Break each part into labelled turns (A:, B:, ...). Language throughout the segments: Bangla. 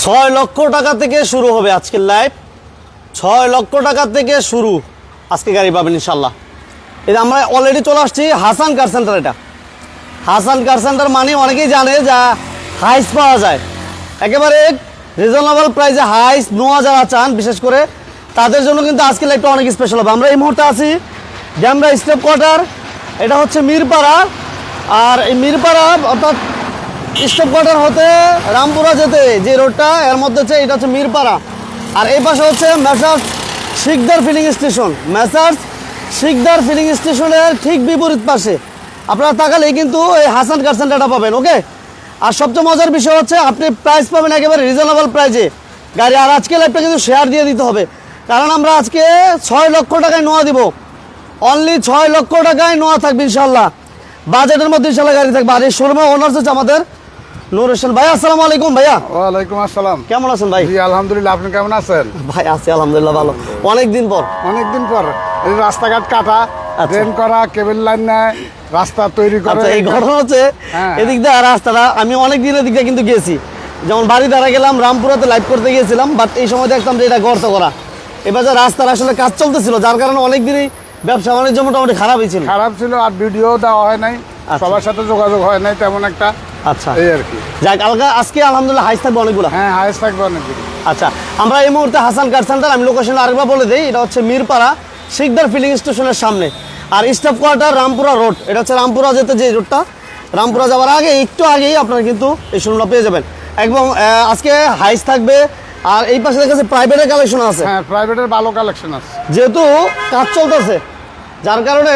A: ছয় লক্ষ টাকা থেকে শুরু হবে আজকের লাইভ ছয় লক্ষ টাকা থেকে শুরু আজকে গাড়ি পাবেন ইনশাল্লাহ এটা আমরা অলরেডি চলে আসছি হাসান কার সেন্টার এটা। হাসান কার সেন্টার মানে অনেকেই জানে যা হাইস পাওয়া যায়। একেবারে রিজনেবল প্রাইসে হাইস নোয়া যারা চান, বিশেষ করে তাদের জন্য কিন্তু আজকে লাইভটা অনেক স্পেশাল হবে। আমরা এই মুহূর্তে আছি ড্যামরা স্টেপ কোয়ার্টার এটা হচ্ছে মিরপাড়া। আর এই মিরপাড়া অর্থাৎ স্টেপ কোয়ার্টার হতে রামপুরা যেতে যে রোডটা, এর মধ্যে হচ্ছে এটা হচ্ছে মিরপাড়া। আর এই পাশে হচ্ছে messrs Sikder filling station. Messrs Sikder filling স্টেশনের ঠিক বিপরীত পাশে। আপনারা তাকালেই কিন্তু এই হাসান কার সেন্টারটা পাবেন ওকে আর সবচেয়ে মজার বিষয় হচ্ছে আপনি প্রাইস পাবেন একেবারে রিজনেবল প্রাইসে গাড়ি, আর আজকে লাইফটা কিন্তু শেয়ার দিয়ে দিতে হবে। কারণ আমরা আজকে ছয় লক্ষ টাকায় নোয়া দিব। অনলি ছয় লক্ষ টাকায় নোয়া থাকবে ইনশাল্লাহ বাজেটের মধ্যে ইনশাল্লাহ গাড়ি থাকবে। আর এই শোরুমে ওনার্স হচ্ছে আমাদের নূর হোসেন ভাই আসসালামু আলাইকুম ভাইয়া।
B: ওয়ালাইকুম আসসালাম।
A: কেমন আছেন ভাই?
B: জি আলহামদুলিল্লাহ আপনি কেমন আছেন?
A: ভাই আছি আলহামদুলিল্লাহ ভালো। অনেক দিন পর।
B: অনেকদিন পর রাস্তাঘাট কাটা
A: আচ্ছা।
B: ড্রেন করা কেবল লাইন নেয় রাস্তা তৈরি করে
A: আচ্ছা এই ঘটনা হচ্ছে
B: হ্যাঁ।
A: এদিক দিয়ে রাস্তাটা আমি অনেক দিন এদিক দিয়ে কিন্তু গেছি। যেমন বাড়ি দ্বারা গেলাম রামপুরাতে লাইভ করতে গিয়েছিলাম বাট এই সময় দেখতাম যে এটা গর্ত করা। এবার যে রাস্তার আসলে কাজ চলতেছিল যার কারণে অনেক দিনই ব্যবসা বাণিজ্য মোটামুটি খারাপই ছিল।
B: খারাপ ছিল আর ভিডিও দেওয়া হয় নাই।
A: আচ্ছা।
B: সবার সাথে যোগাযোগ হয় নাই তেমন একটা।
A: আচ্ছা।
B: এই আর কি।
A: যাক আলগা আজকে আলহামদুলিল্লাহ হাইস থাকবে অনেকগুলো।
B: হ্যাঁ হায়েস্ট থাকবে অনেকদিন
A: আচ্ছা আমরা এই মুহূর্তে হাসান কার সেন্টার আমি লোকেশন আরেকবার বলে দিই এটা হচ্ছে মিরপাড়া শিকদার ফিলিং স্টেশনের সামনে। আর স্টাফ কোয়ার্টার রামপুরা রোড এটা হচ্ছে রামপুরা যেতে যে রোডটা রামপুরা যাওয়ার আগে একটু আগেই আপনারা কিন্তু এই শোরুমটা পেয়ে যাবেন। এবং আজকে হাইস থাকবে আর এই পাশে দেখেছে প্রাইভেটের কালেকশন আছে।
B: হ্যাঁ প্রাইভেটের ভালো কালেকশন আছে।
A: যেহেতু কাজ চলতেছে যার কারণে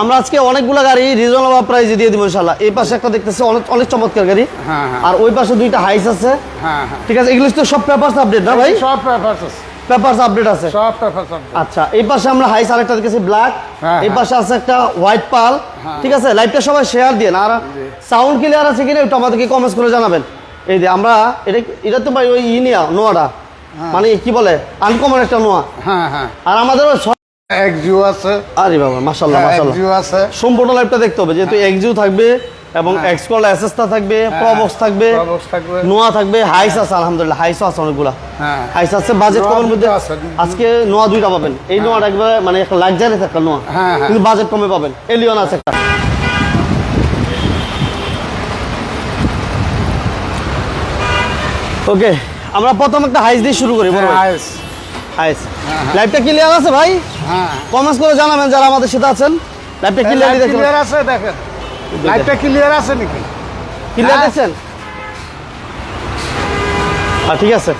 A: আমরা আজকে অনেকগুলো গাড়ি রিজনেবল প্রাইসে দিয়ে দিব ইনশাল্লাহ এই পাশে একটা দেখতেছে অনেক অনেক চমৎকার গাড়ি।
B: হ্যাঁ হ্যাঁ।
A: আর ওই পাশে দুইটা হাইস আছে।
B: হ্যাঁ
A: ঠিক আছে এগুলো তো সব পেপারস আপডেট না ভাই?
B: সব পেপারস আছে।
A: পেপারস আপডেট আছে।
B: সব পেপারস
A: আচ্ছা এই পাশে আমরা হাইস আরেকটা দেখেছি ব্ল্যাক এই। পাশে আছে একটা হোয়াইট পাল। ঠিক আছে লাইভটা সবাই শেয়ার দিয়ে আর সাউন্ড ক্লিয়ার আছে কিনা একটু আমাদেরকে কমেন্টস করে জানাবেন। এই যে আমরা এটা এটা তো ভাই ওই ই নিয়া নোয়াটা মানে কি বলে? আনকমন একটা নোয়া।
B: হ্যাঁ হ্যাঁ।
A: আর আমাদের
B: এক্সিও আছে।
A: আরে বাবা মাশাল্লাহ মাশাল্লাহ
B: এক্সিও আছে।
A: সম্পূর্ণ লাইভটা দেখতে হবে যেহেতু এক্সিউ থাকবে এবং এক্সকল এসএসটা থাকবে প্রবক্স থাকবে
B: থাকবে।
A: নোয়া থাকবে হাইস আছে আলহামদুলিল্লাহ হাইসও আছে অনেকগুলা।
B: হ্যাঁ।
A: হাইস আছে বাজেট কমের মধ্যে আজকে নোয়া দুইটা পাবেন। এই নোয়াটা একবারে মানে একটা লাক্সারি নোয়া
B: হ্যাঁ, হ্যাঁ।
A: কিন্তু বাজেট কমে পাবেন। এলিয়ন আছে একটা। ওকে আমরা প্রথম একটা হাইস দিয়ে শুরু করি বড় হাইস
B: হ্যাঁ, হ্যাঁ।
A: লাইভটা ক্লিয়ার আছে ভাই?
B: হ্যাঁ।
A: কমেন্টস করে জানাবেন যারা আমাদের সাথে আছেন। লাইভটা ক্লিয়ারলি দেখতে
B: ক্লিয়ার আছে দেখেন। লাইটটা ক্লিয়ার আছে নাকি?
A: ক্লিয়ার
B: হ্যাঁ।
A: দেখছেন? হ্যাঁ ঠিক আছে।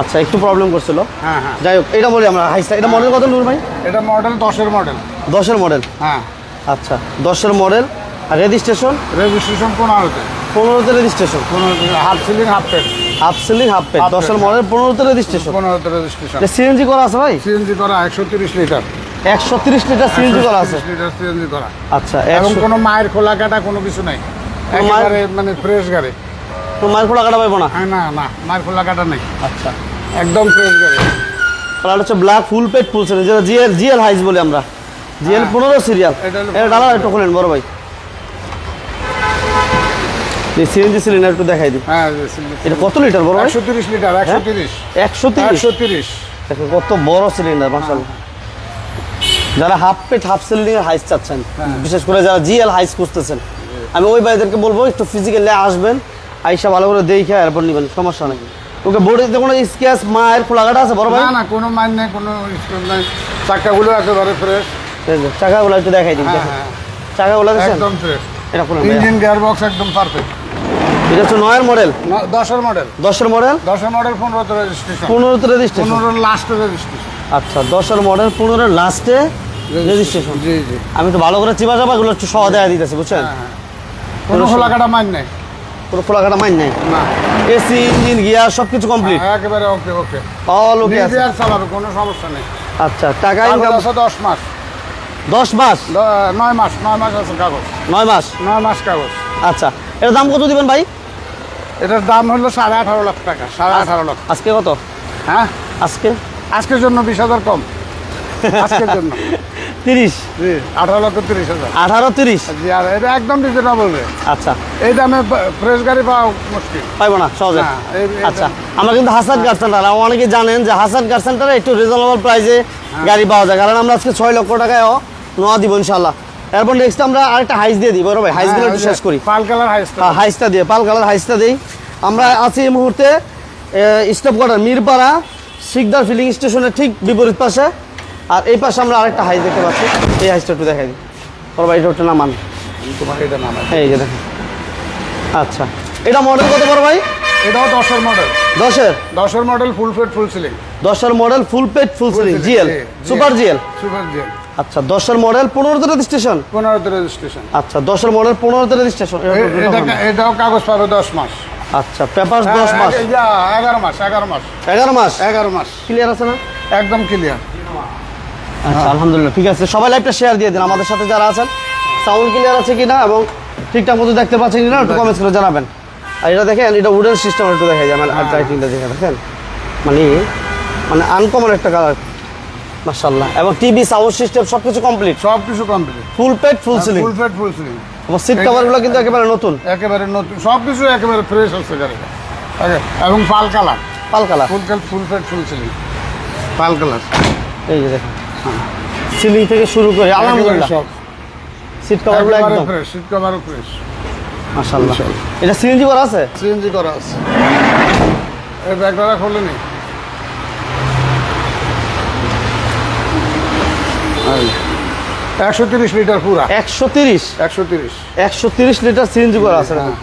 A: আচ্ছা একটু প্রবলেম করছিল।
B: হ্যাঁ হ্যাঁ।
A: যাই হোক এটা বলি আমরা হাইসটা এটা মডেল কত নূর ভাই?
B: এটা মডেল দশের মডেল
A: দশের মডেল
B: হ্যাঁ।
A: আচ্ছা দশের মডেল আর রেজিস্ট্রেশন
B: রেজিস্ট্রেশন পনেরোতে।
A: পনেরোতে রেজিস্ট্রেশন
B: পনেরোতে half ceiling half paid
A: half half
B: Half
A: দশের মডেল পনেরোতে রেজিস্ট্রেশন
B: পনেরোতে রেজিস্ট্রেশন
A: সিএনজি করা আছে ভাই?
B: সিএনজি করা একশো তিরিশ লিটার।
A: একশো তিরিশ লিটার সিএনজি করা আছে।
B: লিটার সিএনজি করা।
A: আচ্ছা
B: এবং কোনো মায়ের খোলা কাটা কোনো কিছু নাই। একেবারে মানে ফ্রেশ গাড়ি।
A: তো মায়ের খোলা কাটা না?
B: হ্যাঁ না না মায়ের খোলা কাটা নেই।
A: আচ্ছা।
B: একদম ফ্রেশ গাড়ি।
A: হচ্ছে ব্ল্যাক ফুল পেড ফুল যেটা জিএল জিএল হাইস বলি আমরা। জিএল
B: হ্যাঁ।
A: পনেরো সিরিয়াল
B: এটা
A: এটা ডালা একটু খুলেন বড় ভাই। এই সিএনজি সিলিন্ডার একটু দেখাই দিই।
B: হ্যাঁ
A: এটা কত লিটার বড় ভাই?
B: একশো তিরিশ লিটার একশো
A: হ্যাঁ?
B: তিরিশ।
A: একশো তিরিশ?
B: একশো তিরিশ।
A: দেখো কত বড় সিলিন্ডার মাসাল যারা হাফ পেট হাফ সিলিন্ডার হাইস চাচ্ছেন
B: হ্যাঁ।
A: বিশেষ করে যারা জিএল হাইস খুঁজতেছেন। আমি ওই ভাইদেরকে বলব একটু ফিজিক্যালি আসবেন আইসা ভালো করে দেখে এরপর নেবেন সমস্যা নাকি ওকে বডিতে কোনো স্কেচ মায়ের খোলাঘাটা আছে বড় ভাই?
B: না না কোনো মান নেই কোনো নাই। চাকাগুলো একেবারে ফ্রেশ
A: চাকাগুলো একটু দেখাই দিন
B: হ্যাঁ। হ্যাঁ।
A: চাকাগুলো
B: একদম ফ্রেশ
A: এটা
B: ইঞ্জিন গিয়ার বক্স একদম পারফেক্ট
A: এটা হচ্ছে নয়ের মডেল
B: দশের মডেল
A: দশের মডেল
B: দশের মডেল পনেরোতে রেজিস্ট্রেশন
A: পনেরোতে রেজিস্ট্রেশন
B: পনেরোর লাস্টে রেজিস্ট্রেশন
A: আচ্ছা দশের মডেল পনেরো লাস্টে রেজিস্ট্রেশন
B: জি জি।
A: আমি তো ভালো করে চিবা চাপা গুলো একটু সহ দেয়া দিতেছি বুঝছেন?
B: হ্যাঁ হ্যাঁ। কোনো খোলা কাটা মান নেই।
A: পুরো খোলাঘাটা মাইন নাই?
B: না।
A: এসি ইঞ্জিন গিয়ার সব কিছু কমপ্লিট
B: একেবারে ওকে ওকে
A: অল ওকে আছে।
B: আর চালাবে কোনো সমস্যা নেই।
A: আচ্ছা টাকা ইনকাম
B: আছে দশ মাস।
A: দশ মাস?
B: নয় মাস নয় মাস আছে কাগজ।
A: নয় মাস?
B: নয় মাস কাগজ।
A: আচ্ছা এর দাম কত দিবেন ভাই?
B: এটার দাম হলো সাড়ে আঠারো লাখ টাকা সাড়ে আঠারো লাখ।
A: আজকে কত?
B: হ্যাঁ?
A: আজকে?
B: আজকের জন্য বিশ হাজার কম। আজকের জন্য।
A: তিরিশ?
B: আঠারো লক্ষ তিরিশ হাজার।
A: আঠারো তিরিশ?
B: জি আর এটা একদম রিজনেবল রেট
A: আচ্ছা।
B: এই দামে ফ্রেশ গাড়ি পাওয়া মুশকিল।
A: পাইবো না সহজে। আচ্ছা। আমরা কিন্তু হাসান কার সেন্টার অনেকে জানেন যে হাসান কার সেন্টারে একটু রিজনেবল প্রাইসে
B: হ্যাঁ।
A: গাড়ি পাওয়া যায়। কারণ আমরা আজকে ছয় লক্ষ টাকায় নোয়া দিব ইনশাল্লাহ এরপর নেক্সট আমরা আরেকটা হাইস দিয়ে দিই বড় ভাই হাইসগুলো
B: হ্যাঁ,
A: শেষ করি।
B: পাল কালার হাইস্ট
A: হ্যাঁ, হাইসটা দিয়ে পাল কালার হাইসটা দিই। আমরা আছি এই মুহূর্তে stop quarter Mirpara Sikder filling স্টেশনের ঠিক বিপরীত পাশে। আর এই পাশে আমরা আরেকটা হাইস দেখতে পাচ্ছি। এই হাইসটা একটু দেখাই দিই। বড় ভাই এটা একটু নামান।
B: নাম
A: এই যে দেখেন। আচ্ছা এটা মডেল কত বড় ভাই?
B: এটাও দশের মডেল
A: দশের?
B: দশের model full fit full ceiling
A: দশের model full paid full ceiling GL super GL
B: super GL
A: আচ্ছা দশের মডেল পনেরোতে রেজিস্ট্রেশন
B: পনেরোতে রেজিস্ট্রেশন
A: আচ্ছা দশের মডেল পনেরোতে রেজিস্ট্রেশন
B: এটা এটাও কাগজ পাবে দশ মাস।
A: আচ্ছা পেপার দশ মাস।
B: এগারো মাস এগারো মাস।
A: এগারো মাস?
B: এগারো মাস।
A: ক্লিয়ার আছে না?
B: একদম ক্লিয়ার
A: আচ্ছা আলহামদুলিল্লাহ ঠিক আছে। সবাই লাইভটা শেয়ার দিয়ে দিন আমাদের সাথে যারা আছেন। সাউন্ড ক্লিয়ার আছে কিনা এবং ঠিকঠাক মতো দেখতে পাচ্ছেন কিনা একটু কমেন্টস করে জানাবেন। আর এটা দেখেন এটা উডেন সিস্টেম একটু দেখা যায় মানে লাইটিংটা দেখে দেখেন? মানে মানে আনকমন একটা কালার মাশাল্লাহ এবং টিভি সাউন্ড সিস্টেম সব কিছু কমপ্লিট
B: সব কিছু complete
A: full paid full ceiling
B: full fit full ceiling
A: এবং সিট কভারগুলো কিন্তু একেবারে নতুন?
B: একেবারে নতুন। সব কিছু একেবারে ফ্রেশ আছে গাড়িটা। এবং pearl colour.
A: Pearl colour?
B: Full কাল ফুল ফেট ফুল সিলিং পাল কালার।
A: এই যে দেখেন। সিলিং থেকে শুরু করে আলহামদুলিল্লাহ।
B: সব।
A: সিট কভারগুলো একদম?
B: ফ্রেশ সিট কভারও ফ্রেশ
A: মাশাল্লাহ এটা সিএনজি করা আছে?
B: সিএনজি করা আছে। এই ব্যাগটা খুলে নি একশো তিরিশ লিটার পুরা।
A: একশো তিরিশ?
B: একশো তিরিশ।
A: একশো তিরিশ লিটার সিএনজি করা আছে
B: হ্যাঁ,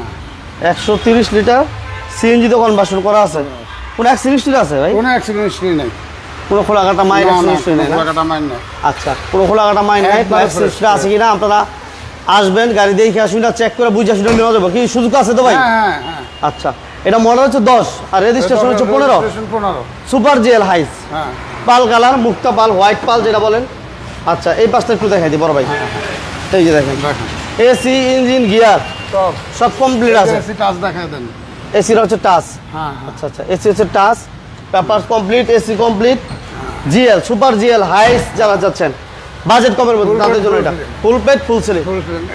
A: একশো তিরিশ লিটার সিএনজি তো কনভার্সন করা আছে। কোনো অ্যাক্সিডেন্ট আছে ভাই?
B: কোনো অ্যাক্সিডেন্ট নেই।
A: কোনো
B: না, না,
A: না?
B: টাকাটা মাইন না
A: আচ্ছা কোনো খোলাঘাটা মাইন নাই?
B: fresh,
A: আছে কিনা আপনারা আসবেন গাড়ি দেখে আসুন চেক করে বুঝে আসুন নেওয়া যাবে। কি সুযোগ আছে তো ভাই?
B: হ্যাঁ হ্যাঁ হ্যাঁ।
A: আচ্ছা এটা মডেল হচ্ছে দশ আর রেজিস্ট্রেশন হচ্ছে পনেরো। সুপার জিএল হাইস
B: হ্যাঁ।
A: পাল কালার মুক্তা পাল হোয়াইট পাল যেটা বলেন। আচ্ছা এই পাশটা একটু দেখাই দিই বড় ভাই। এই যে দেখেন এসি ইঞ্জিন গিয়ার
B: সব।
A: কমপ্লিট আছে।
B: এসি টাচ দেন।
A: এসির হচ্ছে টাচ
B: হ্যাঁ হ্যাঁ।
A: আচ্ছা আচ্ছা এসি হচ্ছে touch paper complete AC complete GL super GL Hiace যারা যাচ্ছেন বাজেট কমের মধ্যে তাদের জন্য এটা। Full paid full ceiling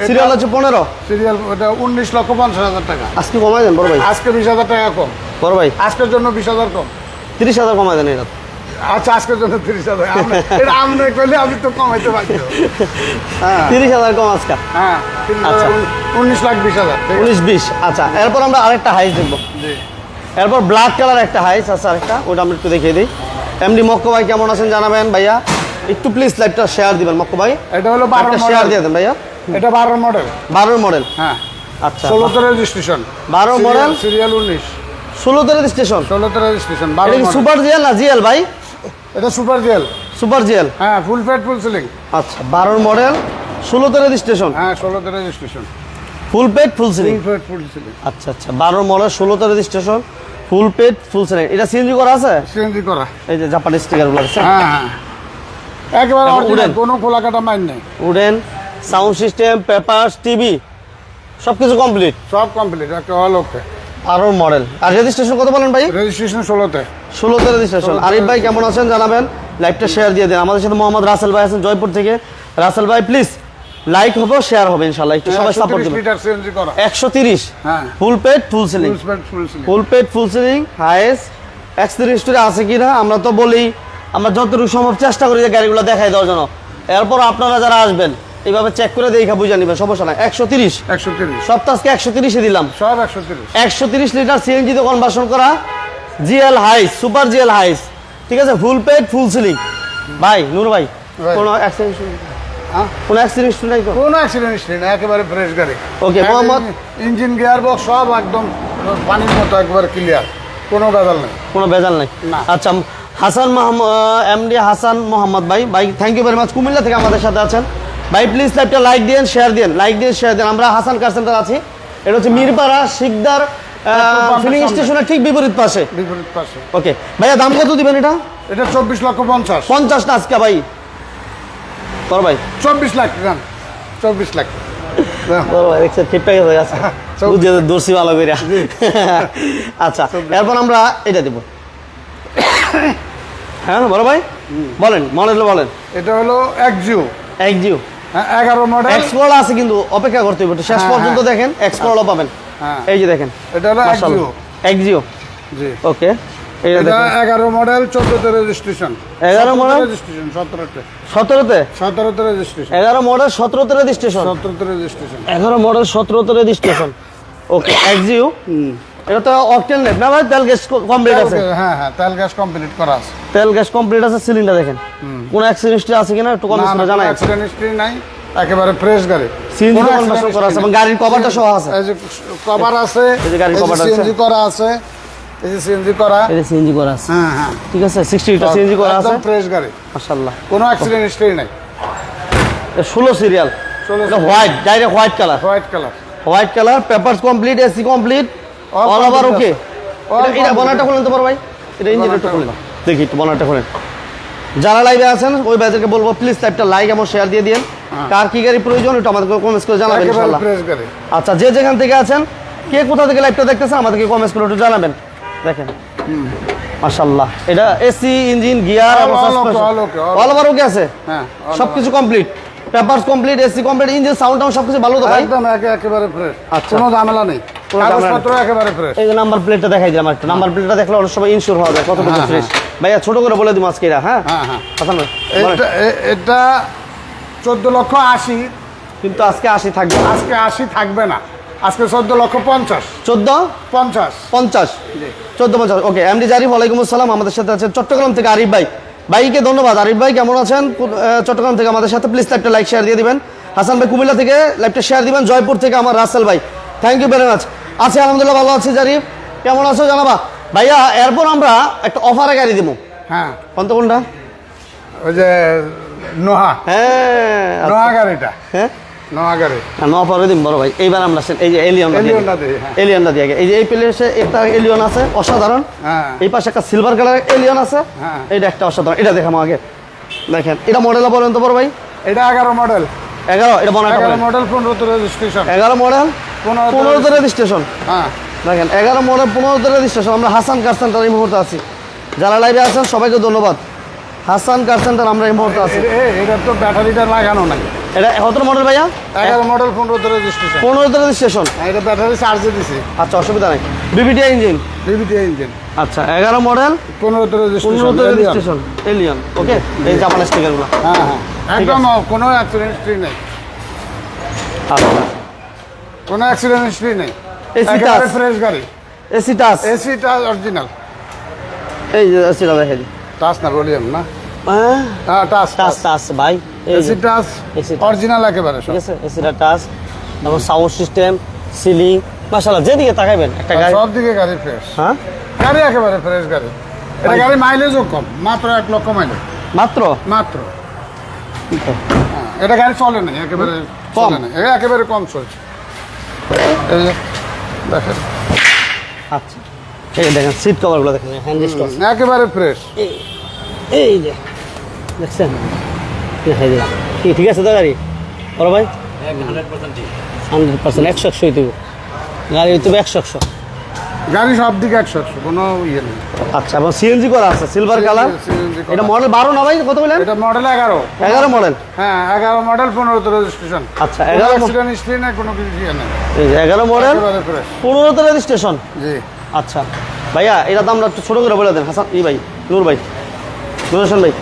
A: serial হচ্ছে পনেরো।
B: সিরিয়াল ওটা উনিশ লক্ষ পঞ্চাশ হাজার টাকা।
A: আজকে কমাই দেন বড় ভাই।
B: আজকে বিশ হাজার টাকা কম।
A: বড় ভাই।
B: আজকের জন্য বিশ হাজার কম।
A: তিরিশ হাজার কমাই দেন এটা
B: আচ্ছা আজকের জন্য তিরিশ হাজার। এটা আপনি করলে আমি তো কমাইতে পারছি হ্যাঁ।
A: তিরিশ হাজার কম আজকে?
B: হ্যাঁ
A: আচ্ছা।
B: উনিশ লাখ বিশ হাজার
A: উনিশ বিশ আচ্ছা। এরপর আমরা আরেকটা হাইস দেখব। এরপর ব্ল্যাক কালার একটা হাইস আছে আরেকটা ওটা আমরা একটু দেখিয়ে দিই। এমডি মক্ক ভাই কেমন আছেন জানাবেন ভাইয়া? একটু প্লিজ লাইভটা শেয়ার দিবেন মক্ক ভাই।
B: এটা হলো বারো
A: শেয়ার দিয়ে দেন ভাইয়া।
B: এটা বারো মডেল
A: বারোর মডেল
B: হ্যাঁ।
A: আচ্ছা।
B: ষোলোতে রেজিস্ট্রেশন
A: বারো মডেল
B: সিরিয়াল উনিশ।
A: ষোলোতে রেজিস্ট্রেশন
B: ষোলোতে রেজিস্ট্রেশন বারো
A: সুপার জিএল না জিএল ভাই?
B: এটা সুপার জেল।
A: সুপার জিএল
B: হ্যাঁ ফুল ফেট ফুল সিলিং।
A: আচ্ছা বারোর মডেল ষোলোতে রেজিস্ট্রেশন
B: হ্যাঁ ষোলোতে registration
A: full paid full ceiling?
B: Full fit full ceiling.
A: আচ্ছা আচ্ছা বারোর মডেল ষোলোতে registration full paid full ceiling. এটা সিএনজি করা আছে?
B: সিএনজি করা।
A: এই যে জাপানি স্টিকারগুলো আছে।
B: হ্যাঁ হ্যাঁ। একেবারে অরিজিনাল
A: উডেন।
B: কোনো খোলা কাটা মাইন নাই।
A: Wooden sound system papers TV সব কিছু কমপ্লিট
B: সব কমপ্লিট একটা অল ওকে
A: বারোর মডেল আর রেজিস্ট্রেশন কত বলেন ভাই?
B: রেজিস্ট্রেশন ষোলোতে।
A: ষোলোতে রেজিস্ট্রেশন আরিফ ভাই কেমন আছেন জানাবেন? লাইভটা শেয়ার দিয়ে দেন। আমাদের সাথে মোহাম্মদ রাসেল ভাই আছেন জয়পুর থেকে। রাসেল ভাই প্লিজ লাইক হবে শেয়ার হবে ইনশাল্লাহ একটু সবাই সাপোর্ট দেবেন।
B: লিটার সিএনজি করা।
A: একশো তিরিশ?
B: হ্যাঁ।
A: Full paid full ceiling
B: full
A: paid full ceiling highest experience স্টোরে আছে কি না আমরা তো বলি আমরা যতটুকু সম্ভব চেষ্টা করি যে গাড়িগুলো দেখাই দেওয়ার জন্য। এরপর আপনারা যারা আসবেন এইভাবে চেক করে দেখা বুঝে নেবেন সমস্যা নাই। একশো তিরিশ।
B: একশো তিরিশ।
A: আজকে একশো তিরিশে দিলাম।
B: সব একশো তিরিশ।
A: একশো তিরিশ লিটার সিএনজি তে কনভার্সন করা GL Hiace super GL Hiace ঠিক আছে? ফুল পেড ফুল সিলিং ভাই নূর ভাই
B: ভাই।
A: কোনো অ্যাক্সিডেন্ট কোনো অ্যাক্সিডেন্ট নাই তো?
B: কোনো অ্যাক্সিডেন্ট হিস্ট্রি না একেবারে ফ্রেশ গাড়ি।
A: Okay, মোহাম্মদ।
B: ইঞ্জিন গিয়ার বক্স সব একদম পানির মতো একবার ক্লিয়ার কোনো বেদাল নেই।
A: কোনো ভেজাল নাই?
B: না।
A: আচ্ছা হাসান এমডি হাসান মোহাম্মদ ভাই। ভাই thank you very much Comilla থেকে আমাদের সাথে আছেন। ভাই প্লিজ লাইভটা লাইক দিন শেয়ার দিন লাইক দিন শেয়ার দিন আমরা হাসান কার সেন্টার আছি। এটা হচ্ছে মিরপাড়া শিকদার ফিলিং স্টেশনের ঠিক বিপরীত পাশে।
B: বিপরীত পাশে।
A: ওকে ভাইয়া দাম কত দিবেন এটা?
B: এটা চব্বিশ লক্ষ পঞ্চাশ।
A: পঞ্চাশ না আজকে ভাই। কর ভাই।
B: চব্বিশ লাখ রান চব্বিশ লাখ।
A: হ্যাঁ। আচ্ছা এরপর আমরা এটা দেবো। হ্যাঁ বড় ভাই। বলেন মনে বলেন।
B: এটা হলো এক
A: জিও।
B: এক জিও। 11 মডেল
A: এক্সপ্লোরার আছে কিন্তু অপেক্ষা করতে হবে শেষ
B: হ্যাঁ,
A: পর্যন্ত
B: হ্যাঁ।
A: দেখেন এক্সপ্লোরারও পাবেন।
B: হ্যাঁ।
A: এই যে দেখেন
B: এটা হলো এক্সিও
A: এক্সিও
B: জি।
A: ওকে
B: এটা 11 মডেল 14 তে রেজিস্ট্রেশন
A: 11 মডেল
B: রেজিস্ট্রেশন 17
A: তে
B: 17 তে 17 তে রেজিস্ট্রেশন
A: 11 মডেল 17 তে রেজিস্ট্রেশন
B: 17 তে রেজিস্ট্রেশন
A: 11 মডেল 17 তে রেজিস্ট্রেশন ওকে এক্সিও হুম। এটা তো অকটেন নেট না ভাই? তেল গ্যাস কমপ্লিট আছে।
B: হ্যাঁ হ্যাঁ তেল গ্যাস কমপ্লিট করা আছে।
A: তেল গ্যাস কমপ্লিট আছে সিলিন্ডার দেখেন। কোন অ্যাক্সিডেন্ট আছে কিনা একটু করে জানাই
B: অ্যাক্সিডেন্ট হিস্ট্রি নাই একেবারে ফ্রেশ গাড়ি।
A: সিএনজি কনভার্সন করা আছে এবং গাড়ির কভারটা সহ আছে।
B: এই যে কভার আছে
A: এই যে গাড়ির আছে।
B: সিএনজি করা আছে এই যে সিএনজি করা।
A: সিএনজি করা আছে।
B: হ্যাঁ হ্যাঁ।
A: ঠিক আছে লিটার সিএনজি করা আছে।
B: একদম ফ্রেশ গাড়ি।
A: মাশাআল্লাহ।
B: কোনো অ্যাক্সিডেন্ট হিস্ট্রি নাই।
A: ষোলো serial
B: 16
A: white direct white colour
B: white colour
A: white colour papers complete AC complete all over okay এটা বনারটা খুলেন তো পারো ভাই। এটা ইঞ্জিনটা খুলেন। দেখি একটু বনারটা খুলেন। যারা লাইভে আছেন ওই ভাইদেরকে বলব প্লিজ লাইভটা লাইক এবং শেয়ার দিয়ে দিন কার কি গাড়ি প্রয়োজন আমাদেরকে কমেন্টস করে জানাবেন ইনশাআল্লাহ। আচ্ছা যে যেখান থেকে আছেন কে কোথা থেকে লাইভটা দেখতেছেন আমাদেরকে কমেন্টস করে একটু জানাবেন। দেখেন। মাশাআল্লাহ। এটা এসি ইঞ্জিন গিয়ার এবং সাসপেনশন অল ওভার ওকে আছে?
B: হ্যাঁ
A: সবকিছু complete papers complete AC complete engine sound town সবকিছু ভালো তো ভাই?
B: একদম একেবারে ফ্রেশ
A: আচ্ছা।
B: কোনো ঝামেলা নেই।
A: এই যে নাম্বার প্লেটটা দেখাই দিলাম একটু নাম্বার প্লেটটা দেখলে অনেক সময় ইনশিওর হওয়া যায়। কতটুকু
B: হ্যাঁ,
A: ফ্রেশ ভাইয়া ছোট করে বলে আজকে হ্যাঁ?
B: হ্যাঁ হ্যাঁ। এটা চোদ্দ লক্ষ আশি।
A: কিন্তু আজকে আশি থাকবে
B: আজকে আশি থাকবে না। আজকে চোদ্দ লক্ষ পঞ্চাশ।
A: চোদ্দ?
B: পঞ্চাশ।
A: পঞ্চাশ? চোদ্দ পঞ্চাশ। ওকে এমডি জারিফ ওয়ালাইকুম আসসালাম। আমাদের সাথে আছেন চট্টগ্রাম থেকে আরিফ ভাই। ভাইকে ধন্যবাদ। আরিফ ভাই কেমন আছেন? চট্টগ্রাম থেকে আমাদের সাথে প্লিজ একটা লাইক শেয়ার দিয়ে দিবেন। হাসান ভাই কুমিল্লা থেকে লাইভটা শেয়ার দিবেন। জয়পুর থেকে আমার রাসেল ভাই। থ্যাংক ইউ ভেরি মাচ আছি আলহামদুলিল্লাহ ভালো আছি জারিফ। কেমন আছো জানাবা? ভাইয়া এরপর আমরা একটা অফারে গাড়ি দিব
B: হ্যাঁ।
A: কোনটা কোনটা?
B: ওই যে নোহা।
A: হ্যাঁ আচ্ছা।
B: নোহা গাড়িটা।
A: হ্যাঁ?
B: নোহা গাড়ি।
A: ন পরে দিন বড় ভাই। এইবার আমরা এই যে এলিয়ন
B: এলিয়নটা দিই, হ্যাঁ।
A: এলিয়নটা দিয়ে এই যে এই প্লেসে একটা এলিয়ন আছে অসাধারণ।
B: হ্যাঁ।
A: এই পাশে একটা সিলভার কালার এলিয়ন আছে।
B: হ্যাঁ।
A: এটা একটা অসাধারণ। এটা আগে। দেখেন এটা মডেল বলেন তো বড় ভাই।
B: এটা এগারো মডেল
A: এগারো এটা বনাটা
B: মডেল রেজিস্ট্রেশন
A: এগারো মডেল
B: পনেরোতে
A: পনেরোতে রেজিস্ট্রেশন
B: হ্যাঁ।
A: দেখেন এগারো মডেল পনেরোতে রেজিস্ট্রেশন আমরা হাসান কার সেন্টার এই মুহূর্তে আছি। যারা লাইভে আছেন সবাইকে ধন্যবাদ। হাসান কার সেন্টার আমরা এই মুহূর্তে আছি।
B: এ- এ- তো ব্যাটারিটা লাগানো নাই।
A: এটা কত মডেল ভাইয়া?
B: এগারো মডেল পনেরোতে রেজিস্ট্রেশন
A: পনেরোতে রেজিস্ট্রেশন
B: এটা ব্যাটারি চার্জে দিছি।
A: আচ্ছা অসুবিধা নেই। বিবিটি ইঞ্জিন
B: বিবিটি ইঞ্জিন
A: আচ্ছা এগারো মডেল
B: পনেরোতে রেজিস্ট্রেশন
A: পনেরোতে রেজিস্ট্রেশন এলিয়ন ওকে এই জাপান স্টিকারগুলো
B: হ্যাঁ হ্যাঁ। একদম কোনো অ্যাক্সিডেন্ট নেই।
A: আচ্ছা।
B: কোনো অ্যাক্সিডেন্ট হিস্ট্রি নেই। একেবারে
A: touch।
B: ফ্রেশ গাড়ি।
A: AC touch.
B: এসিটা অরিজিনাল
A: এই যে এসিটা দেখে দিই
B: টাচ না বলিয়াম না?
A: হ্যাঁ?
B: Touch
A: touch touch. ভাই।
B: এসি টাচ অরিজিনাল একেবারে সব।
A: ঠিক আছে এসিটা টাচ। তারপর সাউন্ড সিস্টেম সিলিং মাশাআল্লাহ যেদিকে তাকাইবেন একটা গাড়ি।
B: সব দিকে গাড়ি ফ্রেশ
A: হ্যাঁ?
B: গাড়ি একেবারে ফ্রেশ গাড়ি। এটা গাড়ি মাইলেজও কম মাত্র এক লক্ষ মাইলেজ
A: মাত্র?
B: মাত্র। হ্যাঁ, এটা গাড়ি চলে না একেবারে চলে না একেবারে কম চলছে। এই যে, দেখেন।
A: আচ্ছা। এই যে দেখেন সিট কভারগুলো দেখেন হ্যান্ড স্টপ
B: হুম, একেবারে ফ্রেশ
A: এই যে দেখছেন? কি ঠিক আছে তো গাড়ি? বড় ভাই? হান্ড্রেড পার্সেন্ট একশো একশো দেবো গাড়ি হইতে একশো একশো।
B: গাড়ি সব দিকে একশো একশো কোনো ইয়ে নেই।
A: আচ্ছা এবং সিএনজি করা আছে সিলভার কালার এটা মডেল বারো না ভাই কত বলেন
B: এটা মডেল এগারো।
A: এগারো মডেল
B: হ্যাঁ এগারো মডেল পনেরোতে রেজিস্ট্রেশন
A: আচ্ছা এগারো
B: নেই কোনো কিছু ইয়ে
A: এগারো মডেল পনেরোতে রেজিস্ট্রেশন
B: জি।
A: আচ্ছা ভাইয়া এটা দামটা একটু ছোটো করে বলে দেন হাসান ই ভাই নূর ভাই নূর হোসেন ভাই।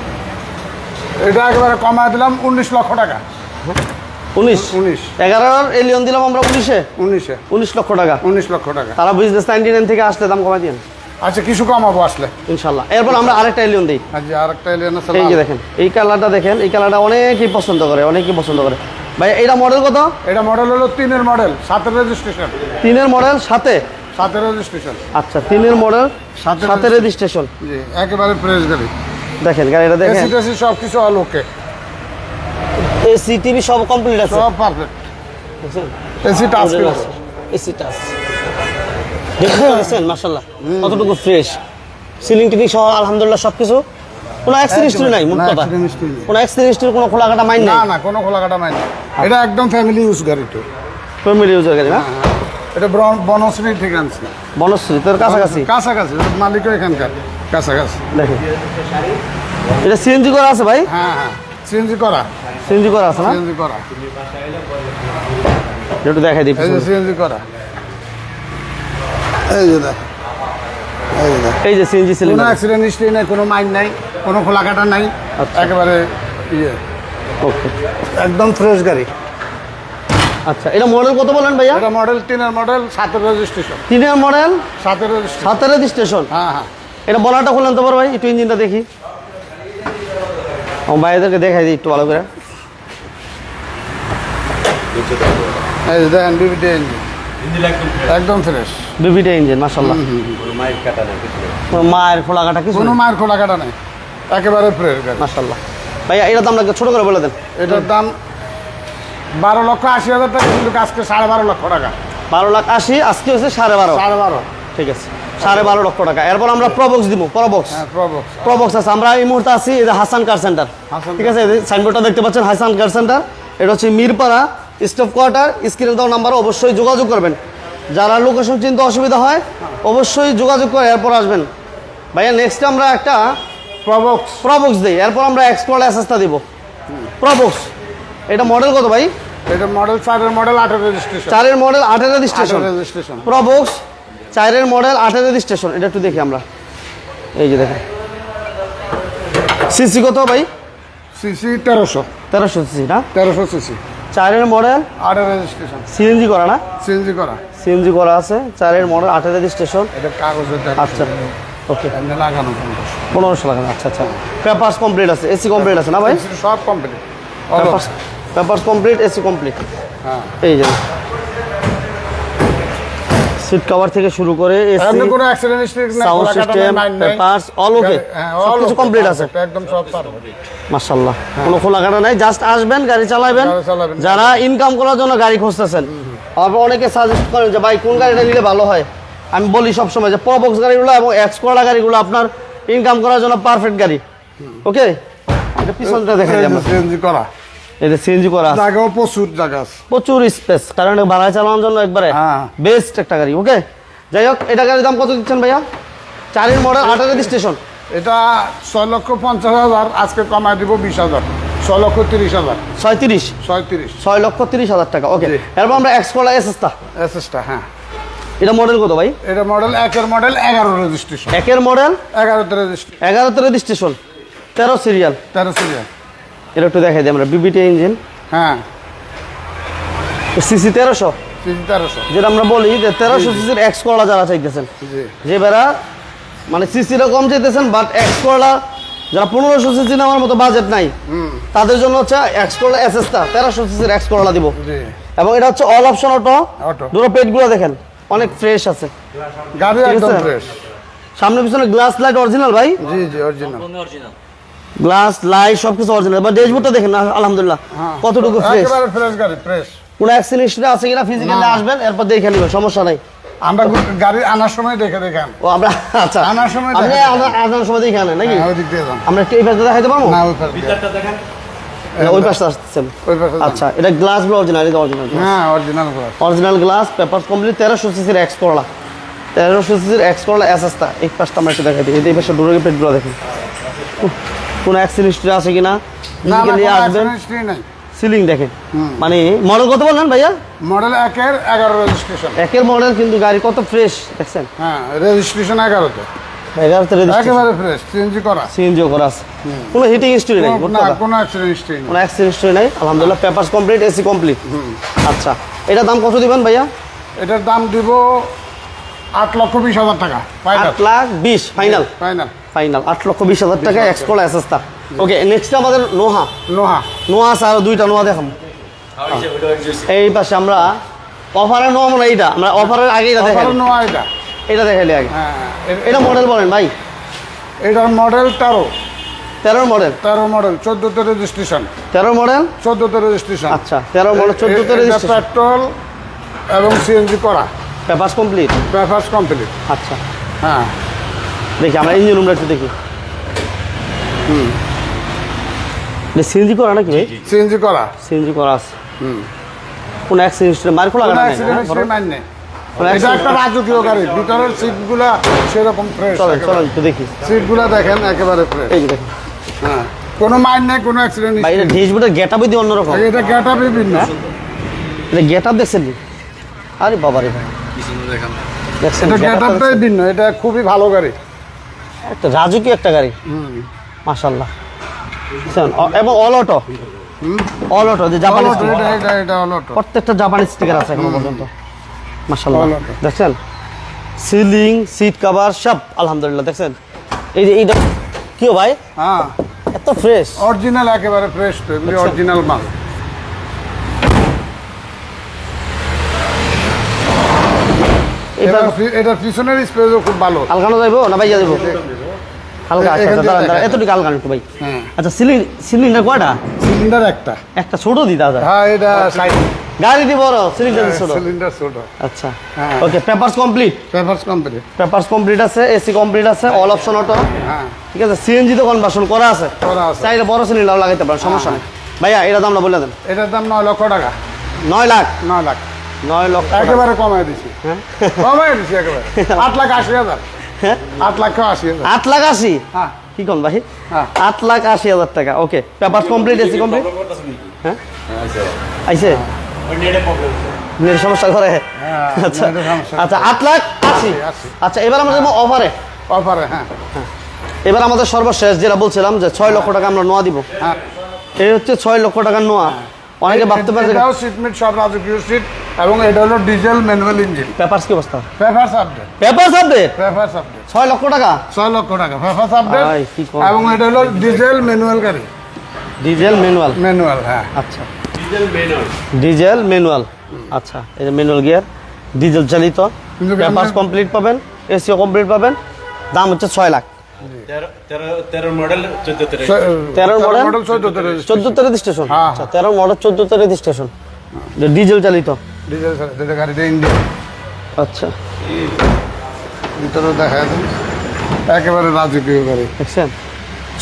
B: এটা একেবারে কমায় দিলাম উনিশ লক্ষ টাকা।
A: উনিশ?
B: উনিশ।
A: এগারোর এলিয়ন দিলাম আমরা উনিশে?
B: উনিশে।
A: উনিশ লক্ষ টাকা।
B: উনিশ লক্ষ টাকা।
A: তারা বিজনেস নাইনটি নাইন থেকে আসলে দাম কমাই দিন
B: আচ্ছা কিছু কমাবো আসলে।
A: ইনশাল্লাহ। এরপর আমরা আরেকটা এলিয়ন দিই।
B: আচ্ছা আর একটা এলিয়ান আছে
A: এই যে দেখেন এই কালারটা দেখেন এই কালারটা অনেকেই পছন্দ করে অনেকেই পছন্দ করে। ভাই এইটা মডেল কত?
B: এটা মডেল হলো তিনের মডেল সাতের রেজিস্ট্রেশন
A: তিনের মডেল সাথে
B: সাতের রেজিস্ট্রেশন
A: আচ্ছা তিনের মডেল
B: সাথে
A: সাথে রেজিস্ট্রেশন
B: জি একেবারে ফ্রেশ গাড়ি।
A: দেখেন গাড়িটা দেখেন।
B: এসি টেসি সব কিছু অল ওকে
A: এসি টিভি সব কমপ্লিট আছে।
B: সব perfect AC touch
A: AC touch দেখতে পাচ্ছেন মাশাল্লাহ কতটুকু ফ্রেশ সিলিং টিলিং সহ আলহামদুলিল্লাহ সব কিছু কোনো অ্যাক্সিডেন্ট হিস্ট্রি নাই মোট কথা। কোনো অ্যাক্সিডেন্ট হিস্ট্রি কোনো খোলাকাটা মাইন
B: না
A: নাই?
B: না কোনো খোলা কাটা মাইনে এটা একদম ফ্যামিলি ইউজ গাড়ি তো।
A: ফ্যামিলি ইউজার গাড়ি না?
B: এটা ব্রন- বনশ্রী থেকে আনছি।
A: বনশ্রী তোর কাছাকাছি?
B: কাছাকাছি মালিকও এখানকার কাছাকাছি।
A: দেখেন। এটা সিএনজি করা আছে ভাই?
B: হ্যাঁ হ্যাঁ সিএনজি করা।
A: সিএনজি করা আছে না?
B: সিএনজি করা।
A: একটু দেখাই দিই
B: সিএনজি করা। এই যে দেখ এই যে দেখ
A: এই
B: কোনো অ্যাক্সিডেন্ট হিস্ট্রি নাই কোনো মাইন নাই কোনো খোলা কাটা নাই
A: আচ্ছা।
B: একেবারে ইয়ে।
A: ওকে।
B: একদম ফ্রেশ গাড়ি।
A: আচ্ছা এটা মডেল কত বলেন ভাইয়া?
B: এটা মডেল তিনের মডেল সাতের রেজিস্ট্রেশন
A: তিনের মডেল
B: সাতের রেজিস্ট্রেশন
A: সাতের স্টেশন
B: হ্যাঁ হ্যাঁ।
A: এটা বলাটা খুললেন তো ভাই একটু ইঞ্জিনটা দেখি। আমার ভাইদেরকে দেখাই দিই একটু ভালো করে।
B: দেখেন বিবিটি ইঞ্জিন একদম ফ্রেশ
A: বিবিটা ইঞ্জিন মাসাল্লাহ মায়ের খোলা কাটা কিছু
B: কোনো মায়ের খোলা কাটা নাই একেবারে ফ্রেশ গাড়ি।
A: মাসাল্লাহ ভাইয়া এটার দাম ছোট করে বলে দেন?
B: এটার দাম বারো লক্ষ আশি হাজার টাকা কিন্তু আজকে সাড়ে বারো লক্ষ টাকা।
A: বারো লাখ আশি আজকে হচ্ছে সাড়ে বারো।
B: সাড়ে বারো।
A: ঠিক আছে। সাড়ে বারো লক্ষ টাকা। এরপর আমরা প্রবক্স দিব প্রবক্স
B: প্রবক্স
A: আছে। আমরা এই মুহূর্তে আছি যে হাসান কার সেন্টার ঠিক আছে? সাইনবোর্ডটা দেখতে পাচ্ছেন হাসান কার সেন্টার এটা হচ্ছে মিরপাড়া স্টাফ কোয়ার্টার স্ক্রিনে দেওয়া নাম্বার অবশ্যই যোগাযোগ করবেন। যারা লোকেশন চিনতে অসুবিধা হয় অবশ্যই যোগাযোগ করে এরপর আসবেন। ভাইয়া নেক্সট আমরা একটা
B: প্রবক্স
A: প্রবক্স দিই। এরপর আমরা এক্সপোর্ট অ্যাসেসটা দিব। প্রবক্স এটা মডেল কত ভাই?
B: এটা মডেল চারের মডেল আটের রেজিস্ট্রেশন
A: চারের মডেল রেজিস্ট্রেশন
B: আটের রেজিস্ট্রেশন
A: প্রবক্স চারের মডেল আঠের রেজিস্ট্রেশন এটা একটু দেখি আমরা। এই যে দেখেন। সিসি কত ভাই?
B: সিসি তেরোশো।
A: তেরোশো সিসি না?
B: তেরোশো সিসি
A: চারের মডেল?
B: আটের রেজিস্ট্রেশন
A: সিএনজি করা না?
B: সিএনজি করা।
A: সিএনজি করা আছে চারের মডেল আটের রেজিস্ট্রেশন
B: এটা কাগজের
A: আচ্ছা ওকে।
B: লাগানো
A: পনেরোশো লাগানো আচ্ছা আচ্ছা। পেপার্স কমপ্লিট আছে এসি কমপ্লিট আছে না ভাই?
B: সব complete
A: papers papers complete AC complete
B: হ্যাঁ।
A: এই যে। সিট কভার থেকে শুরু করে এসি
B: কোনো অ্যাক্সিডেন্ট হিস্ট্রি নাই
A: সাউন্ড
B: খোলা কাটা
A: সিস্টেম পেপার্স অল ওকে
B: হ্যাঁ
A: সব কিছু কমপ্লিট আছে।
B: একদম সব পারব।
A: মাশাল্লাহ কোনো খোলাঘাটা নাই জাস্ট আসবেন গাড়ি চালাবেন। যারা ইনকাম করার জন্য গাড়ি খুঁজতেছেন আবার অনেকে সাজেস্ট করেন যে ভাই কোন গাড়িটা নিলে ভালো হয়? আমি বলি সবসময় যে প্রবক্স গাড়িগুলো এবং এক্স করা গাড়িগুলো আপনার ইনকাম করার জন্য পারফেক্ট গাড়ি। ওকে এটা পিছনটা দেখা যায় আমরা।
B: সিএনজি করা।
A: যে সিএনজি করা আছে।
B: জায়গাও প্রচুর জায়গা আছে।
A: প্রচুর স্পেস কারণ এটা ভাড়ায় চালানোর জন্য একবারে
B: হ্যাঁ।
A: বেস্ট একটা গাড়ি ওকে যাই হোক এটা গাড়ির দাম কত দিচ্ছেন ভাইয়া? চারের মডেল আঠারো স্টেশন
B: এটা ছয় লক্ষ পঞ্চাশ হাজার আজকে কমায় দিব বিশ হাজার। ছয় লক্ষ তিরিশ হাজার।
A: ছয়ত্রিশ?
B: ছয় তিরিশ।
A: ছয় লক্ষ তিরিশ হাজার টাকা ওকে। এরপর আমরা এক্স এসএসটা
B: এসএসটা হ্যাঁ।
A: এটা মডেল কত ভাই?
B: এটা মডেল একের মডেল এগারো রেজিস্ট্রেশন
A: একের মডেল
B: এগারোতে রেজিস্ট্রেশন
A: এগারোতে রেজিস্ট্রেশন তেরো সিরিয়াল
B: তেরো সিরিয়াল
A: এটা একটু দেখাই দিই আমরা বিবিটি ইঞ্জিন
B: হ্যাঁ।
A: সিসি তেরোশো? যেটা আমরা বলি যে তেরোশো সিসির এক্স করলা যারা চাইতেছেন।
B: জি।
A: যে বেড়া মানে সিসিটা কম চাইতেছেন বাট এক্স করলা যারা পনেরোশো সিসি নেওয়ার মতো বাজেট নাই তাদের জন্য হচ্ছে এক্স করলা এসএসটা তেরোশো সিসির এক্স করলা দিব। এবং এটা হচ্ছে অল অপশন অটো। দুটো পেটগুলো দেখেন অনেক ফ্রেশ আছে।
B: গাড়ি একদম ফ্রেশ
A: সামনে পিছনে গ্লাস লাইট অরিজিনাল ভাই?
B: জি জি অরিজিনাল
A: গ্লাস লাইট সব কিছু অরিজিনাল বা ড্যাশবোর্ডটা দেখেন না আলহামদুলিল্লাহ কতটুকু ফ্রেশ
B: হ্যাঁ। একেবারে ফ্রেশ গাড়ি ফ্রেশ
A: কোনো অ্যাক্সিডেন্ট আছে কিনা ফিজিক্যালি আসবেন এরপর দেখে নেবেন সমস্যা নাই।
B: আমরা গাড়ি আনার সময় দেখে দেখে
A: ও আমরা আচ্ছা।
B: আনার সময়
A: আপনি আনার সময় দেখে আনেন নাকি?
B: হ্যাঁ, ওই দিক দিয়ে যান।
A: আমরা একটু এই পাশে দেখাইতে পারব?
B: না ওই পাশে।
A: ওই পাশে আসতেছেন।
B: ওই পাশে
A: আচ্ছা এটা গ্লাসগুলো অরিজিনাল এটা অরিজিনাল
B: হ্যাঁ original glass
A: original glass paper complete তেরোশো সিসির এক্স করলা তেরোশো সিসির এক্স করলা এই পাশটা আমরা একটু দেখাই দিই। এই পাশে ডোরের পেটগুলো দেখুন। কোনো অ্যাক্সিডেন্ট আছে কিনা? আসবেন।
B: নাই।
A: সিলিং দেখেন। মানে মডেল কত বললেন ভাইয়া?
B: মডেল একের এগারো রেজিস্ট্রেশন
A: একের মডেল কিন্তু গাড়ি কত ফ্রেশ দেখছেন?
B: হ্যাঁ রেজিস্ট্রেশন এগারোতে।
A: এগারোতে রেজিস্ট্রেশন
B: একেবারে ফ্রেশ সিএনজি করা।
A: সিএনজিও করা আছে। কোনো হিটিং হিস্ট্রি নেই
B: না কোনো অ্যাক্সিডেন্ট হিস্ট্রি নেই।
A: কোনো অ্যাক্সিডেন্ট হিস্ট্রি নেই। আলহামদুলিল্লাহ পেপারস কমপ্লিট এসি কমপ্লিট আচ্ছা এটা দাম কত দিবেন ভাইয়া?
B: এটার দাম দিব আট লক্ষ বিশ হাজার টাকা।
A: আট লাখ বিশ ফাইনাল
B: ফাইনাল
A: ফাইনাল আট লক্ষ বিশ হাজার টাকা এক্সপোর্ট অ্যাসেসটা ওকে নেক্সট আমাদের নোহা।
B: নোহা।
A: নোহা আছে আরও দুইটা নোহা দেখাম। এই পাশে আমরা অফারের নোয়া মানে এইটা। আমরা অফারের আগে এটা দেখাই
B: অফার নোহা এটা
A: এটা দেখাইলে আগে।
B: হ্যাঁ
A: এটা মডেল বলেন ভাই।
B: এটার মডেল তেরো।
A: তেরোর মডেল
B: তেরো মডেল চোদ্দোতে রেজিস্ট্রেশন
A: তেরো মডেল
B: চোদ্দোতে রেজিস্ট্রেশন
A: আচ্ছা তেরো মডেল চোদ্দোতে রেজিস্ট্রেশন
B: পেট্রোল এবং সিএনজি করা।
A: পেপার্স কমপ্লিট
B: পেপার্স কমপ্লিট
A: আচ্ছা।
B: হ্যাঁ।
A: দেখি আমরা ইঞ্জিন রুমটা একটু দেখি। হুম। সিএনজি করা নাকি ভাই?
B: সিএনজি করা।
A: সিএনজি করা আছে। হুম। কোন অ্যাক্সিডেন্ট মার খোলা গাড়ি
B: নেই এটা একটা রাজকীয় গাড়ি। ভিতরের সিটগুলা সেরকম ফ্রেশ
A: চলেন চলেন একটু দেখি।
B: সিটগুলা দেখেন একেবারে ফ্রেশ
A: এই দেখেন।
B: হ্যাঁ। কোনো মাইন নাই কোনো অ্যাক্সিডেন্ট
A: ভাই এটা ড্যাশবোর্ডের গেট আপই দিয়ে অন্যরকম।
B: এটা গেট আপ বিভিন্ন
A: এটা গেট আপ দেখছেন আরে বাবা রে ভাই।
B: এটা ভিন্ন এটা খুবই ভালো গাড়ি।
A: দেখছেন? একটা রাজকীয় একটা গাড়ি।
B: হুম।
A: মাশাল্লাহ দেখছেন, এবং অল অটো। অল অটো যে জাপানি। প্রত্যেকটা জাপানি স্টিকার আছে এখনও পর্যন্ত। মাশাল্লাহ দেখছেন? সিলিং সিট কভার সব আলহামদুলিল্লাহ দেখছেন? এই যে এইটা কি ভাই?
B: হ্যাঁ।
A: এত ফ্রেশ
B: অরিজিনাল একেবারে ফ্রেশ তো এগুলি অরিজিনাল মাল। এটার পিছনের স্পেসও খুব ভালো।
A: যাইবো না ভাইয়া যাইবো? হালকা আচ্ছা আচ্ছা দাঁড়ান দাঁড়ান এতটুকু একটু ভাই।
B: হ্যাঁ।
A: আচ্ছা সিলিং সিলিন্ডার কয়টা?
B: সিলিন্ডার একটা।
A: একটা ছোট দিতে যায়
B: হ্যাঁ এটা সাইড।
A: গাড়ি দি বড় সিলিন্ডার ছোট।
B: সিলিন্ডার ছোট।
A: আচ্ছা।
B: হ্যাঁ।
A: Okay papers complete?
B: Papers company
A: papers complete আছে এসি কমপ্লিট আছে অল অপশন অটো।
B: হ্যাঁ।
A: ঠিক আছে সিএনজি তো কনভার্সন করা আছে।
B: করা আছে।
A: চাইলে বড় সিলিন্ডার লাগাইতে পারেন সমস্যা নেই। ভাইয়া এটা দামটা বলে দেন।
B: এটার দাম নয় লক্ষ টাকা।
A: নয় লাখ?
B: নয় লাখ।
A: নয় লক্ষ।
B: একেবারে কমায় দিছি।
A: হ্যাঁ?
B: কমায় দিছি একেবারে। আট লাখ আশি হাজার।
A: হ্যাঁ?
B: আট লাখ আশি হাজার।
A: আট লাখ আশি?
B: হ্যাঁ।
A: কি কোন ভাই
B: হ্যাঁ।
A: আট লাখ আশি হাজার টাকা okay. Paper complete AC complete হ্যাঁ? আইছে? নেট সমস্যা করে। আচ্ছা আচ্ছা আট লাখ আশি। আচ্ছা এবার আমরা যাব অফারে
B: অফারে হ্যাঁ।
A: এবার আমাদের সর্বশেষ যেটা বলছিলাম যে ছয় লক্ষ টাকা আমরা নোয়া দিব।
B: হ্যাঁ।
A: এই হচ্ছে ছয় লক্ষ টাকার নোয়া। অনেকে ভাবতে পারে
B: এটাও সিটমেট সব রাজকীয় সিট এবং এটা হলো ডিজেল ম্যানুয়াল ইঞ্জিন
A: পেপারস কি অবস্থা?
B: Papers update
A: papers update
B: papers update
A: ছয় লক্ষ টাকা?
B: ছয় লক্ষ টাকা। পেপারস আপডেট
A: ভাই,
B: এবং এটা হলো ডিজেল ম্যানুয়াল গাড়ি।
A: ডিজেল ম্যানুয়াল
B: ম্যানুয়াল হ্যাঁ।
A: আচ্ছা। ডিজেল ম্যানুয়াল ডিজেল ম্যানুয়াল আচ্ছা এই যে ম্যানুয়াল গিয়ার ডিজেল চালিত। পেপারস কমপ্লিট পাবেন এসিও কমপ্লিট পাবেন। দাম হচ্ছে ছয় লাখ।
C: মডেল
A: মডেল
B: চোদ্দতে
A: রেজিস্ট্রেশন
B: হ্যাঁ,
A: আচ্ছা তেরো মডেল চোদ্দতে রেজিস্ট্রেশন ডিজেল চালিত।
B: ডিজেল যেটা গাড়িটা ইঞ্জিন
A: আচ্ছা।
B: ভিতরে দেখা যায় একেবারে রাজকীয় গাড়ি
A: দেখছেন?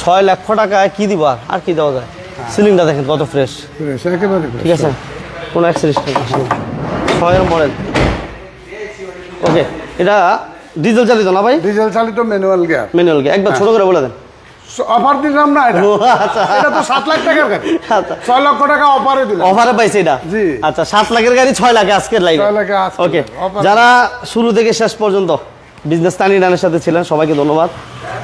A: ছয় লক্ষ টাকায় কি দিবা আর? কি দেওয়া যায়? সিলিংটা দেখেন কত ফ্রেশ
B: একেবারে
A: ঠিক আছে? কোনো অ্যাক্সিডেন্ট নেই ছয়ের মডেল ওকে এটা ডিজেল চালিত না ভাই?
B: ডিজেল চালিত ম্যানুয়াল গিয়ার
A: ম্যানুয়াল কি একবার ছোট করে বলে দেন।
B: অফার দিলাম না এটা।
A: আচ্ছা।
B: এটা তো সাত লাখ টাকার গাড়ি।
A: আচ্ছা।
B: ছয় লক্ষ টাকা অফারে দিলাম।
A: অফারে পাইছে এটা?
B: জি।
A: আচ্ছা সাত লাখের গাড়ি ছয় লাখে আজকের লাইভে
B: ছয় লাখে আজকের।
A: ওকে যারা শুরু থেকে শেষ পর্যন্ত বিজনেস টানি ডানের সাথে ছিলেন সবাইকে ধন্যবাদ।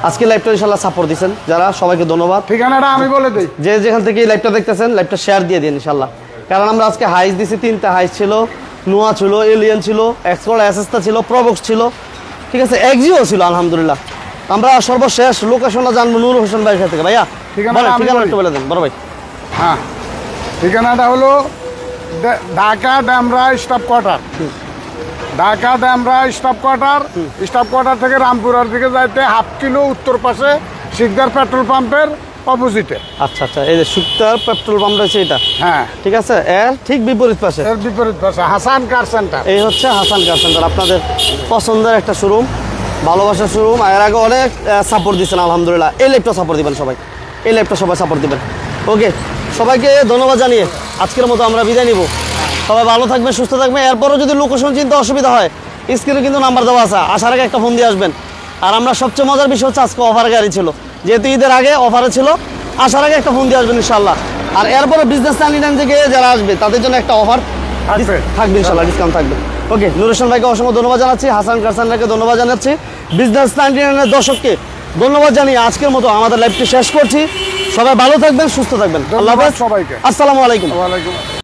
A: আজকে লাইভটা ইনশাল্লাহ সাপোর্ট দিচ্ছেন যারা সবাইকে ধন্যবাদ।
B: ঠিকানাটা আমি বলে দিই।
A: যে যেখান থেকে এই লাইভটা দেখতেছেন লাইভটা শেয়ার দিয়ে দিন ইনশাল্লাহ কারণ আমরা আজকে হাইস দিছি তিনটা হাইস ছিল নোয়া ছিল এলিয়ান ছিল এক্সকোল অ্যাসেস্তা ছিল প্রবক্স ছিল। ঠিক আছে এক্সিও ছিল আলহামদুলিল্লাহ। আমরা সর্বশেষ লোকেশনটা জানব নূর হোসেন ভাইয়ের কাছ থেকে ভাইয়া। ঠিকানা
B: বলি।
A: একটু বলে দেন বড় ভাই।
B: হ্যাঁ ঠিকানাটা হলো Dhaka Demra staff quarter. Dhaka Demra staff quarter staff quarter থেকে রামপুরার দিকে যাইতে হাফ কিলো উত্তর পাশে শিকদার পেট্রোল পাম্পের অপোজিটে।
A: আচ্ছা আচ্ছা এই যে সুক্তার পেট্রোল পাম্প রয়েছে এটা?
B: হ্যাঁ।
A: ঠিক আছে এর ঠিক বিপরীত পাশে?
B: এর বিপরীত পাশে হাসান কার সেন্টার?
A: এই হচ্ছে হাসান কার সেন্টার আপনাদের পছন্দের একটা শোরুম ভালোবাসার শোরুম এর আগে অনেক সাপোর্ট দিচ্ছেন আলহামদুলিল্লাহ। এই ল্যাপটপ সাপোর্ট দিবেন সবাই এই ল্যাপটপ সবাই সাপোর্ট দিবেন। ওকে সবাইকে ধন্যবাদ জানিয়ে আজকের মতো আমরা বিদায় নিব। সবাই ভালো থাকবেন সুস্থ থাকবেন এরপরও যদি লোকেশন চিন্তা অসুবিধা হয় স্ক্রিনে কিন্তু নাম্বার দেওয়া আছে আসার আগে একটা ফোন দিয়ে আসবেন। আর আমরা সবচেয়ে মজার বিষয় হচ্ছে আজকে অফার গাড়ি ছিল। যেহেতু ঈদের আগে অফারে ছিল আসার আগে একটা ফোন দিয়ে আসবেন ইনশাল্লাহ আর এরপরে বিজনেস চ্যানেল থেকে যারা আসবে তাদের জন্য একটা অফার
B: থাকবে।
A: ইনশাল্লাহ ডিসকাউন্ট থাকবে। ওকে নুরেশন ভাইকে অসংখ্য ধন্যবাদ জানাচ্ছি হাসান কারসান ভাইকে ধন্যবাদ জানাচ্ছি। বিজনেস নাইনটিনের দর্শককে ধন্যবাদ জানিয়ে আজকের মতো আমাদের লাইভটি শেষ করছি। সবাই ভালো থাকবেন সুস্থ থাকবেন। আল্লাহ
B: সবাইকে।
A: আসসালামু আলাইকুম।